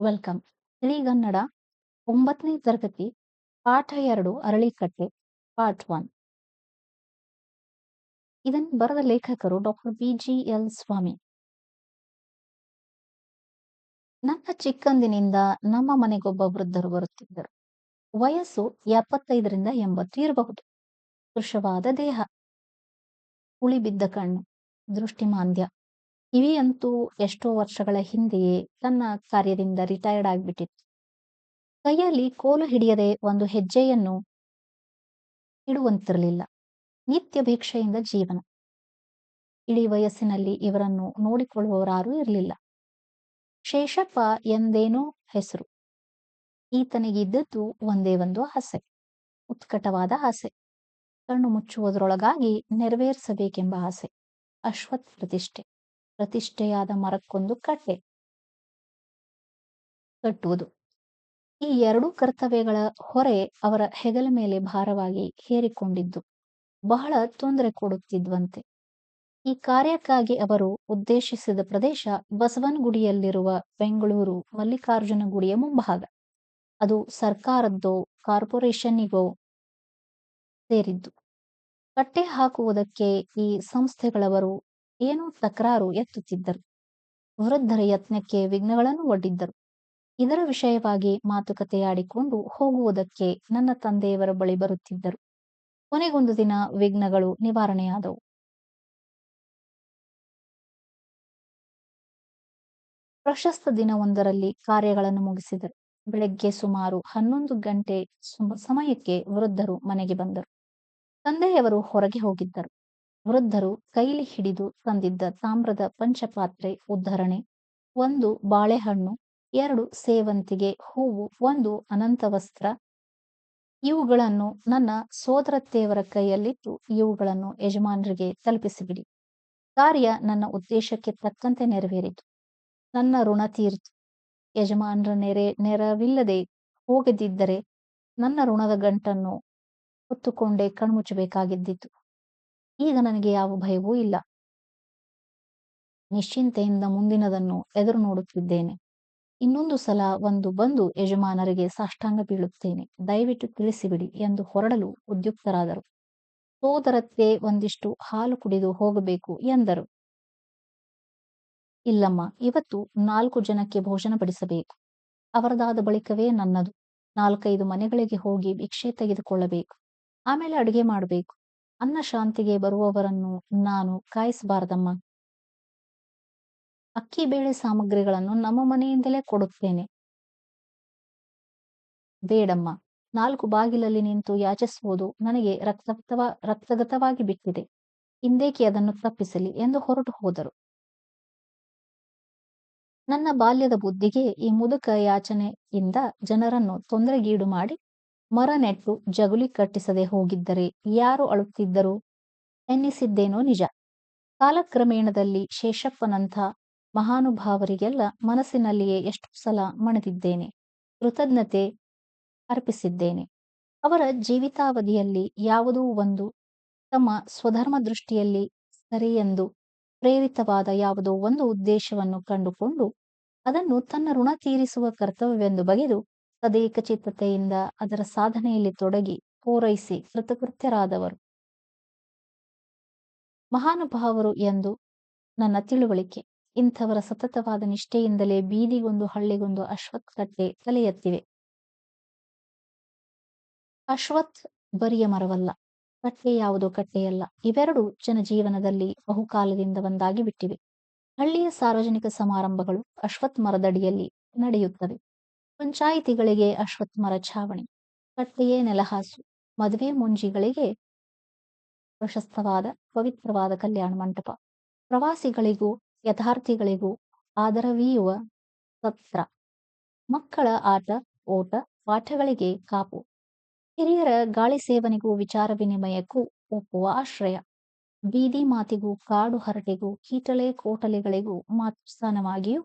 Welcome. ಶ್ರೀಗನ್ನಡ ಒಂಬತ್ತನೇ ತರಗತಿ ಪಾಠ ಎರಡು ಅರಳಿಕಟ್ಟೆ ಪಾರ್ಟ್ ಒನ್ ಇದನ್ನು ಬರೆದ ಲೇಖಕರು ಡಾಕ್ಟರ್ ಬಿ.ಜಿ.ಎಲ್. ಸ್ವಾಮಿ. ನನ್ನ ಚಿಕ್ಕಂದಿನಿಂದ ನಮ್ಮ ಮನೆಗೊಬ್ಬ ವೃದ್ಧರು ಬರುತ್ತಿದ್ದರು. ವಯಸ್ಸು 75ರಿಂದ 80 ಇರಬಹುದು. ಕೃಶವಾದ ದೇಹ, ಉಳಿಬಿದ್ದ ಕಣ್ಣು, ದೃಷ್ಟಿಮಾಂದ್ಯ. ಕಿವಿಯಂತೂ ಎಷ್ಟೋ ವರ್ಷಗಳ ಹಿಂದೆಯೇ ತನ್ನ ಕಾರ್ಯದಿಂದ ರಿಟೈರ್ಡ್ ಆಗಿಬಿಟ್ಟಿತ್ತು. ಕೈಯಲ್ಲಿ ಕೋಲು ಹಿಡಿಯದೆ ಒಂದು ಹೆಜ್ಜೆಯನ್ನು ಇಡುವಂತಿರಲಿಲ್ಲ. ನಿತ್ಯ ಭಿಕ್ಷೆಯಿಂದ ಜೀವನ. ಇಳಿ ವಯಸ್ಸಿನಲ್ಲಿ ಇವರನ್ನು ನೋಡಿಕೊಳ್ಳುವವರಾರೂ ಇರಲಿಲ್ಲ. ಶೇಷಪ್ಪ ಎಂದೇನೋ ಹೆಸರು. ಈತನಿಗಿದ್ದದ್ದು ಒಂದೇ ಒಂದು ಆಸೆ. ಉತ್ಕಟವಾದ ಆಸೆ. ಕಣ್ಣು ಮುಚ್ಚುವುದರೊಳಗಾಗಿ ನೆರವೇರಿಸಬೇಕೆಂಬ ಆಸೆ. ಅಶ್ವತ್ ಪ್ರತಿಷ್ಠೆ. ಪ್ರತಿಷ್ಠೆಯಾದ ಮರಕ್ಕೊಂದು ಕಟ್ಟೆ ಕಟ್ಟುವುದು. ಈ ಎರಡೂ ಕರ್ತವ್ಯಗಳ ಹೊರೆ ಅವರ ಹೆಗಲ ಮೇಲೆ ಭಾರವಾಗಿ ಹೇರಿಕೊಂಡಿದ್ದು ಬಹಳ ತೊಂದರೆ ಕೊಡುತ್ತಿದ್ವಂತೆ. ಈ ಕಾರ್ಯಕ್ಕಾಗಿ ಅವರು ಉದ್ದೇಶಿಸಿದ ಪ್ರದೇಶ ಬಸವನಗುಡಿಯಲ್ಲಿರುವ ಬೆಂಗಳೂರು ಮಲ್ಲಿಕಾರ್ಜುನ ಗುಡಿಯ ಮುಂಭಾಗ. ಅದು ಸರ್ಕಾರದ್ದೋ ಕಾರ್ಪೊರೇಷನ್ನಿಗೋ ಸೇರಿದ್ದು. ಕಟ್ಟೆ ಹಾಕುವುದಕ್ಕೆ ಈ ಸಂಸ್ಥೆಗಳವರು ಏನೋ ತಕರಾರು ಎತ್ತುತ್ತಿದ್ದರು. ವೃದ್ಧರ ಯತ್ನಕ್ಕೆ ವಿಘ್ನಗಳನ್ನು ಒಡ್ಡಿದ್ದರು. ಇದರ ವಿಷಯವಾಗಿ ಮಾತುಕತೆಯಾಡಿಕೊಂಡು ಹೋಗುವುದಕ್ಕೆ ನನ್ನ ತಂದೆಯವರ ಬಳಿ ಬರುತ್ತಿದ್ದರು. ಕೊನೆಗೊಂದು ದಿನ ವಿಘ್ನಗಳು ನಿವಾರಣೆಯಾದವು. ಪ್ರಶಸ್ತ ದಿನವೊಂದರಲ್ಲಿ ಕಾರ್ಯಗಳನ್ನು ಮುಗಿಸಿದರು. ಬೆಳಗ್ಗೆ ಸುಮಾರು ಹನ್ನೊಂದು ಗಂಟೆ ಸಮಯಕ್ಕೆ ವೃದ್ಧರು ಮನೆಗೆ ಬಂದರು. ತಂದೆಯವರು ಹೊರಗೆ ಹೋಗಿದ್ದರು. ವೃದ್ಧರು ಕೈಲಿ ಹಿಡಿದು ತಂದಿದ್ದ ತಾಮ್ರದ ಪಂಚಪಾತ್ರೆ ಉದ್ಧರಣೆ, ಒಂದು ಬಾಳೆಹಣ್ಣು, ಎರಡು ಸೇವಂತಿಗೆ ಹೂವು, ಒಂದು ಅನಂತವಸ್ತ್ರ ಇವುಗಳನ್ನು ನನ್ನ ಸೋದರತ್ತೆಯವರ ಕೈಯಲ್ಲಿಟ್ಟು ಇವುಗಳನ್ನು ಯಜಮಾನರಿಗೆ ತಲುಪಿಸಿಬಿಡಿ. ಕಾರ್ಯ ನನ್ನ ಉದ್ದೇಶಕ್ಕೆ ತಕ್ಕಂತೆ ನೆರವೇರಿತು. ನನ್ನ ಋಣ ತೀರಿತು. ಯಜಮಾನರ ನೆರೆ ನೆರವಿಲ್ಲದೆ ಹೋಗದಿದ್ದರೆ ನನ್ನ ಋಣದ ಗಂಟನ್ನು ಹೊತ್ತುಕೊಂಡೇ ಕಣ್ಮುಚ್ಚಬೇಕಾಗಿದ್ದಿತು. ಈಗ ನನಗೆ ಯಾವ ಭಯವೂ ಇಲ್ಲ. ನಿಶ್ಚಿಂತೆಯಿಂದ ಮುಂದಿನದನ್ನು ಎದುರು ನೋಡುತ್ತಿದ್ದೇನೆ. ಇನ್ನೊಂದು ಸಲ ಒಂದು ಬಂದು ಯಜಮಾನರಿಗೆ ಸಾಷ್ಟಾಂಗ ಬೀಳುತ್ತೇನೆ. ದಯವಿಟ್ಟು ತಿಳಿಸಿಬಿಡಿ ಎಂದು ಹೊರಡಲು ಉದ್ಯುಕ್ತರಾದರು. ಸೋದರತ್ತೆ ಒಂದಿಷ್ಟು ಹಾಲು ಕುಡಿದು ಹೋಗಬೇಕು ಎಂದರು. ಇಲ್ಲಮ್ಮ, ಇವತ್ತು ನಾಲ್ಕು ಜನಕ್ಕೆ ಭೋಜನ ಬಡಿಸಬೇಕು. ಅವರದಾದ ಬಳಿಕವೇ ನನ್ನದು. ನಾಲ್ಕೈದು ಮನೆಗಳಿಗೆ ಹೋಗಿ ಭಿಕ್ಷೆ ತೆಗೆದುಕೊಳ್ಳಬೇಕು. ಆಮೇಲೆ ಅಡುಗೆ ಮಾಡಬೇಕು. ಅನ್ನ ಶಾಂತಿಗೆ ಬರುವವರನ್ನು ನಾನು ಕಾಯಿಸಬಾರದಮ್ಮ. ಅಕ್ಕಿ ಬೇಳೆ ಸಾಮಗ್ರಿಗಳನ್ನು ನಮ್ಮ ಮನೆಯಿಂದಲೇ ಕೊಡುತ್ತೇನೆ. ಬೇಡಮ್ಮ, ನಾಲ್ಕು ಬಾಗಿಲಲ್ಲಿ ನಿಂತು ಯಾಚಿಸುವುದು ನನಗೆ ರಕ್ತಗತವ ರಕ್ತಗತವಾಗಿ ಬಿಟ್ಟಿದೆ. ಇಂದೇಕೆ ಅದನ್ನು ತಪ್ಪಿಸಲಿ ಎಂದು ಹೊರಟು ಹೋದರು. ನನ್ನ ಬಾಲ್ಯದ ಬುದ್ಧಿಗೆ ಈ ಮುದುಕ ಯಾಚನೆಯಿಂದ ಜನರನ್ನು ತೊಂದರೆಗೀಡು ಮಾಡಿ ಮರ ನೆಟ್ಟು ಜಗುಲಿ ಕಟ್ಟಿಸದೆ ಹೋಗಿದ್ದರೆ ಯಾರು ಅಳುತ್ತಿದ್ದರು ಎನ್ನಿಸಿದ್ದೇನೋ ನಿಜ. ಕಾಲಕ್ರಮೇಣದಲ್ಲಿ ಶೇಷಪ್ಪನಂಥ ಮಹಾನುಭಾವರಿಗೆಲ್ಲ ಮನಸ್ಸಿನಲ್ಲಿಯೇ ಎಷ್ಟು ಸಲ ಮಣಿದಿದ್ದೇನೆ. ಕೃತಜ್ಞತೆ ಅರ್ಪಿಸಿದ್ದೇನೆ. ಅವರ ಜೀವಿತಾವಧಿಯಲ್ಲಿ ಯಾವುದೋ ಒಂದು ತಮ್ಮ ಸ್ವಧರ್ಮ ಸ್ವಧರ್ಮದೃಷ್ಟಿಯಲ್ಲಿ ಸರಿಯೆಂದು ಪ್ರೇರಿತವಾದ ಯಾವುದೋ ಒಂದು ಉದ್ದೇಶವನ್ನು ಕಂಡುಕೊಂಡು ಅದನ್ನು ತನ್ನ ಋಣ ತೀರಿಸುವ ಕರ್ತವ್ಯವೆಂದು ಬಗೆದು ತದೇಕಚಿತ್ತತೆಯಿಂದ ಅದರ ಸಾಧನೆಯಲ್ಲಿ ತೊಡಗಿ ಪೂರೈಸಿ ಕೃತಕೃತ್ಯರಾದವರು. ಮಹಾನುಭಾವರು ಎಂದು ನನ್ನ ತಿಳುವಳಿಕೆ. ಇಂಥವರ ಸತತವಾದ ನಿಷ್ಠೆಯಿಂದಲೇ ಬೀದಿಗೊಂದು ಹಳ್ಳಿಗೊಂದು ಅಶ್ವತ್ ಕಟ್ಟೆ ತಲೆ ಅಶ್ವತ್ ಬರಿಯ ಮರವಲ್ಲ. ಕಟ್ಟೆ ಯಾವುದೋ ಕಟ್ಟೆಯಲ್ಲ. ಇವೆರಡೂ ಜನಜೀವನದಲ್ಲಿ ಬಹುಕಾಲದಿಂದ ಒಂದಾಗಿ ಬಿಟ್ಟಿವೆ. ಹಳ್ಳಿಯ ಸಾರ್ವಜನಿಕ ಸಮಾರಂಭಗಳು ಅಶ್ವತ್ ಮರದಡಿಯಲ್ಲಿ ನಡೆಯುತ್ತವೆ. ಪಂಚಾಯಿತಿಗಳಿಗೆ ಅಶ್ವತ್ಥ ಮರ ಛಾವಣಿ. ಕಟ್ಟೆಯೇ ನೆಲಹಾಸು. ಮದುವೆ ಮುಂಜಿಗಳಿಗೆ ಪ್ರಶಸ್ತವಾದ, ಪವಿತ್ರವಾದ ಕಲ್ಯಾಣ ಮಂಟಪ. ಪ್ರವಾಸಿಗಳಿಗೂ, ಯಥಾರ್ಥಿಗಳಿಗೂ ಆದರವೀಯುವ ಸತ್ರ. ಮಕ್ಕಳ ಆಟ, ಓಟ, ಪಾಠಗಳಿಗೆ ಕಾಪು. ಹಿರಿಯರ ಗಾಳಿ ಸೇವನೆಗೂ ವಿಚಾರ ವಿನಿಮಯಕ್ಕೂ ಒಪ್ಪುವ ಆಶ್ರಯ. ಬೀದಿ ಮಾತಿಗೂ, ಕಾಡು ಹರಟೆಗೂ ಕೀಟಲೆ ಕೋಟಲೆಗಳಿಗೂ ಮಾತೃಸ್ಥಾನವಾಗಿಯೂ